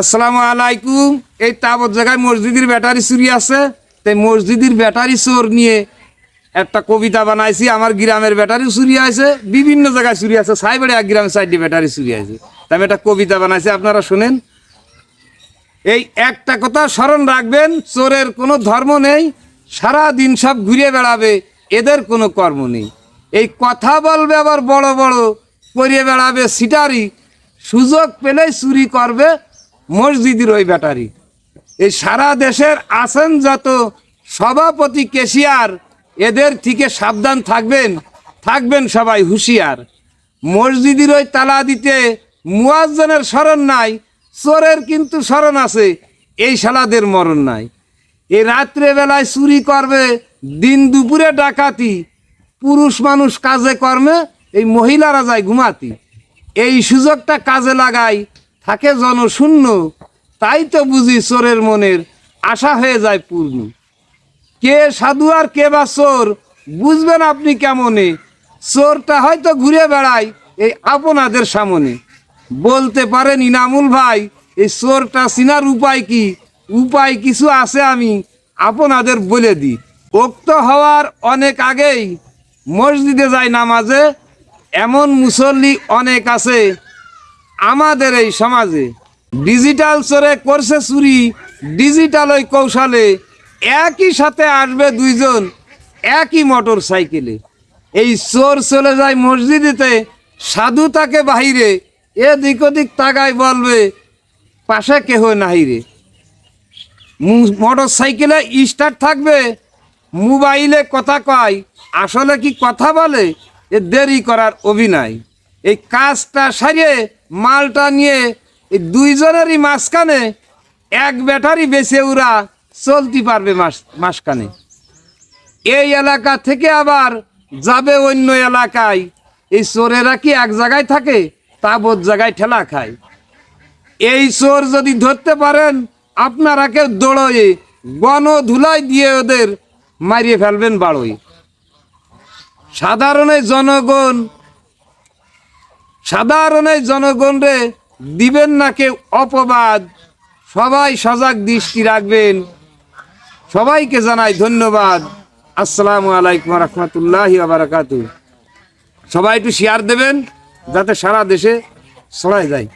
আসসালামু আলাইকুম। এই তাবত জায়গায় মসজিদের ব্যাটারি চুরি আছে। তাই মসজিদের ব্যাটারি চোর নিয়ে একটা কবিতা বানাইছি। আমার গ্রামের ব্যাটারি চুরি আছে বিভিন্ন জায়গায় চুরি আছে। সাইবাড়ি এক গ্রামের সাইডে ব্যাটারি চুরি আছে তাই আমি একটা কবিতা বানাইছি, আপনারা শুনেন। এই একটা কথা স্মরণ রাখবেন, চোরের কোনো ধর্ম নেই। সারা দিন সব ঘুরে বেড়াবে, এদের কোনো কর্ম নেই। এই কথা বলবে আবার বড় বড় করে বেড়াবে সিটারি। সুযোগ পেলেই চুরি করবে মসজিদের ওই ব্যাটারি। এই সারা দেশের আছেন যত সভাপতি কেশিয়ার, এদের থেকে সাবধান থাকবেন থাকবেন সবাই হুঁশিয়ার। মসজিদের ওই তালা দিতে মুয়াজ্জনের স্মরণ নাই, চোরের কিন্তু স্মরণ আছে, এই শালাদের মরণ নাই। এই রাত্রে বেলায় চুরি করবে, দিন দুপুরে ডাকাতি, পুরুষ মানুষ কাজে কর্মে এই মহিলারা যায় ঘুমাতি। এই সুযোগটা কাজে লাগাই থাকে জনশূন্য তাই তো বুঝি চোরের মনের আশা হয়ে যায় পূর্ণ। কে সাধু আর কে বা চোর, বুঝবেন আপনি কেমনে? চোরটা হয়তো ঘুরে বেড়ায় এই আপনাদের সামনে। বলতে পারেন, ইনামুল ভাই, এই চোরটা চিনার উপায় কি? উপায় কিছু আছে আমি আপনাদের বলে দিই। উক্ত হওয়ার অনেক আগেই মসজিদে যায় নামাজে, এমন মুসল্লি অনেক আছে আমাদের এই সমাজে ডিজিটাল চোরে করছে চুরি ডিজিটাল ওই কৌশলে একই সাথে আসবে দুইজন একই মোটর সাইকেলে এই চোর চলে যায় মসজিদেতে, সাধু তাকে বাহিরে, এদিক ওদিক তাকায় বলবে, পাশে কেহ নাহিরে মোটর সাইকেলে স্টার্ট থাকবে মোবাইলে কথা কয়, আসলে কি কথা বলে? এ দেরি করার অভিনয়। এই কাজটা সারিয়ে, মালটা নিয়ে এই দুইজনেরই মাঝখানে এক ব্যাটারি বেছে ওরা চলতে পারবে মাস, মাসখানে। এই এলাকা থেকে আবার যাবে অন্য এলাকায়। এই চোরেরা কি এক জায়গায় থাকে? তাবৎ জায়গায় ঠেলা খায়। এই চোর যদি ধরতে পারেন, আপনারা কেউ দৌড়য়ে গণ ধুলাই দিয়ে ওদের মারিয়ে ফেলবেন বাড়োই। সাধারণ জনগণ সাধারণ জনগণরে দিবেন না কেউ অপবাদ। সবাই সজাগ দৃষ্টি রাখবেন। সবাইকে জানাই ধন্যবাদ। আসসালামু আলাইকুম রহমতুল্লাহ সবাই একটু শেয়ার দেবেন, যাতে সারা দেশে ছড়ায় যায়।